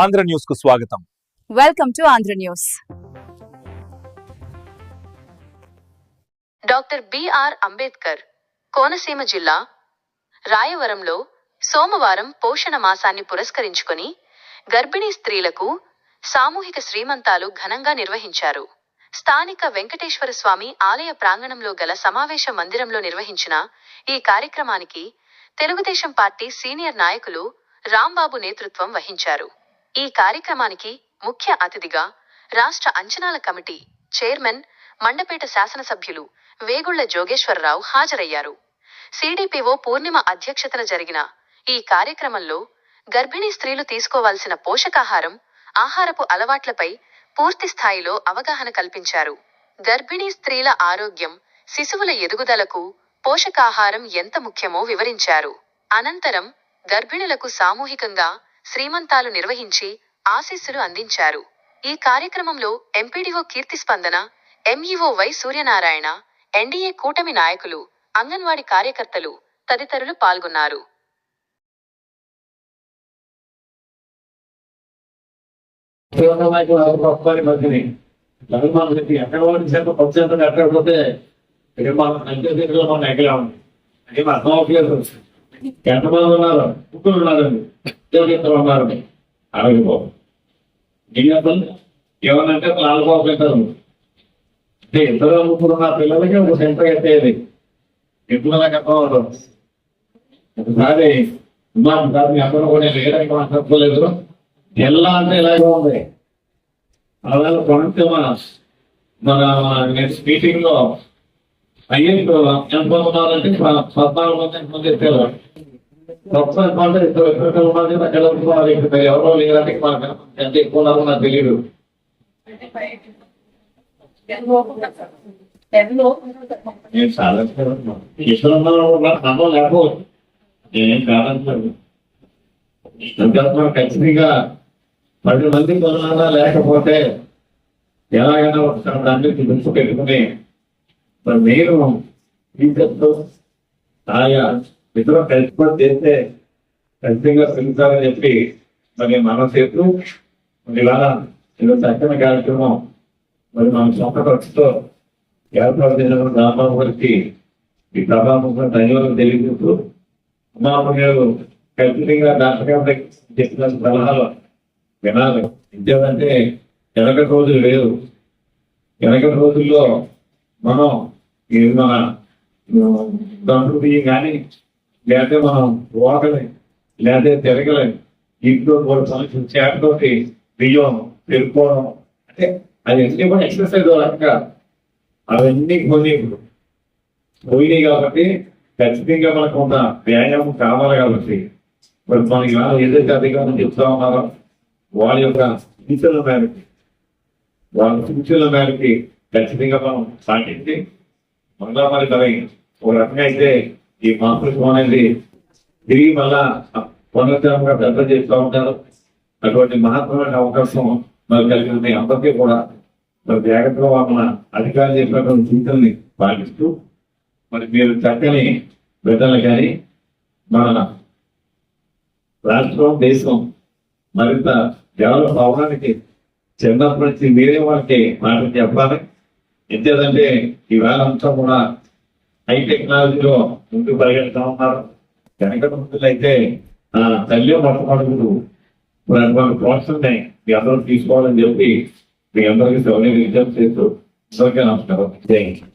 ఆంధ్ర న్యూస్కు స్వాగతం. Welcome to Andhra news doctor BR Ambedkar Konaseema జిల్లా రాయవరంలో సోమవారం పోషణ మాసాన్ని పురస్కరించుకొని గర్భిణీ స్త్రీలకు సామూహిక శ్రీమంతాలు ఘనంగా నిర్వహించారు. స్థానిక వెంకటేశ్వర స్వామి ఆలయ ప్రాంగణంలో గల సమావేశ మందిరంలో నిర్వహించిన ఈ కార్యక్రమానికి తెలుగుదేశం పార్టీ సీనియర్ నాయకులు రాంబాబు నేతృత్వం వహించారు. ఈ కార్యక్రమానికి ముఖ్య అతిథిగా రాష్ట్ర అంచనాల కమిటీ చైర్మన్ మండపేట శాసనసభ్యులు వేగుళ్ళ జోగేశ్వరరావు హాజరయ్యారు. సిడిపిఓ పూర్ణిమ అధ్యక్షతన జరిగిన ఈ కార్యక్రమంలో గర్భిణీ స్త్రీలు తీసుకోవాల్సిన పోషకాహారం ఆహారపు అలవాట్లపై పూర్తి స్థాయిలో అవగాహన కల్పించారు. గర్భిణీ స్త్రీల ఆరోగ్యం శిశువుల ఎదుగుదలకు పోషకాహారం ఎంత ముఖ్యమో వివరించారు. అనంతరం గర్భిణులకు సామూహికంగా శ్రీమంతాలు నిర్వహించి ఆశీస్సులు అందించారు ఈ కార్యక్రమంలో ఎంపీడీఓ కీర్తి స్పందన ఎంఈఓ వై సూర్యనారాయణ ఎన్డీఏ కూటమి నాయకులు అంగన్వాడి కార్యకర్తలు తదితరులు పాల్గొన్నారు ఎక్కడ పోతే దగ్గర ఎక్కడ ఉంది అర్థం అవుతుంది ఎంతమంది ఉన్నారు? ముగ్గురు ఉన్నారండి. ఉద్యోగస్తులు ఉన్నారండి అలాగే బాబు. చెప్పండి ఏమనంటే నాలుగు పెట్టారు అంటే ఇద్దరు ముగ్గురు ఉన్న పిల్లలకి ఒక సెంటర్ కట్టేది. ఎప్పుడు నాకు అర్థం ఒకసారి ఉన్నాం సార్ మీ అందరూ కూడా వేయడానికి మాకు తప్పలేదు ఎలా అంటే ఇలాగే ఉంది. అలాగే కొనుక్కోమా మన నెక్స్ట్ మీటింగ్ లో ఎంత ఉన్నారంటే పద్నాలుగు మంది ఎంత మంది ఎత్తారు గొప్ప మంది ఇద్దరు ఉన్నారు ఇక్కడ ఎవరో లేదంటే మనకు ఎంత ఎక్కువ ఉన్నారో నాకు తెలియదు నేను సాధించాను లేకపోవచ్చు నేనేం ఖచ్చితంగా పది మంది కొనాలా లేకపోతే ఎలాగైనా ఒకసారి దాన్ని తెలుసు పెట్టుకుని మరి మీరు టీచర్తో ఆయా ఇద్దరు కలిసిపోయి చేస్తే ఖచ్చితంగా పెరుగుతారని చెప్పి మరి మన చేతు ఇవాళ ఇది చక్కని కార్యక్రమం మరి మన సొంత ఖర్చుతో ఏర్పాటు చేసిన రాంబాబు గారికి ఈ ప్రభావం ధన్యవాదాలు తెలియజేస్తూ అమ్మ మీరు ఖచ్చితంగా డాక్టర్ గారి చెప్పిన సలహాలు వినాలి. ఎందుకంటే వెనకటి రోజులు లేవు వెనకటి రోజుల్లో మనం మన దండు బియ్యం కానీ లేకపోతే మనం ఓడలేదు లేకపోతే తిరగలి ఇంట్లో కూడా సమస్య చేతతోటి బియ్యం పెరుక్కోవడం అంటే అది అన్ని కూడా ఎక్సర్సైజ్ రకంగా అవన్నీ కొని పోయినాయి కాబట్టి ఖచ్చితంగా మనకు ఉన్న వ్యాయామం కావాలి కాబట్టి మరి మనకి ఏదైతే అధికారం చెప్తా ఉన్నారో వాళ్ళ యొక్క సూచనల మేరకి వాళ్ళ సూచనల మేరకి ఖచ్చితంగా మనం సాగించి మళ్ళా మరి మరి ఒక రకంగా అయితే ఈ మాతృత్వం అనేది తిరిగి మళ్ళా పునరుద్ధరంగా పెద్ద చేస్తూ ఉంటారు. అటువంటి మహత్తరమైన అవకాశం మరి కలిగింది అందరికీ కూడా మరి జాగ్రత్తగా వాళ్ళ అధికారులు చెప్పినటువంటి సూచనల్ని పాటిస్తూ మరి మీరు చక్కని బిడ్డలు కానీ మన రాష్ట్రం దేశం మరింత డెవలప్ అవడానికి చిన్నప్పటి నుంచి మీరే వాళ్ళకి మాట చెప్పాలి. ఎంతేదంటే ఈవేళ అంతా కూడా హై టెక్నాలజీలో ముందుకు పరిగెడతా ఉన్నారు. వెనక ముందులు అయితే ఆ తల్లి మొట్టమొదటి ఇప్పుడు అటువంటి ప్రోత్సాహం ఉన్నాయి మీ అందరూ తీసుకోవాలని చెప్పి మీ అందరికీ సౌకర్యం విజ్ఞప్తి చేస్తూ అందరికీ నమస్కారం. Thank you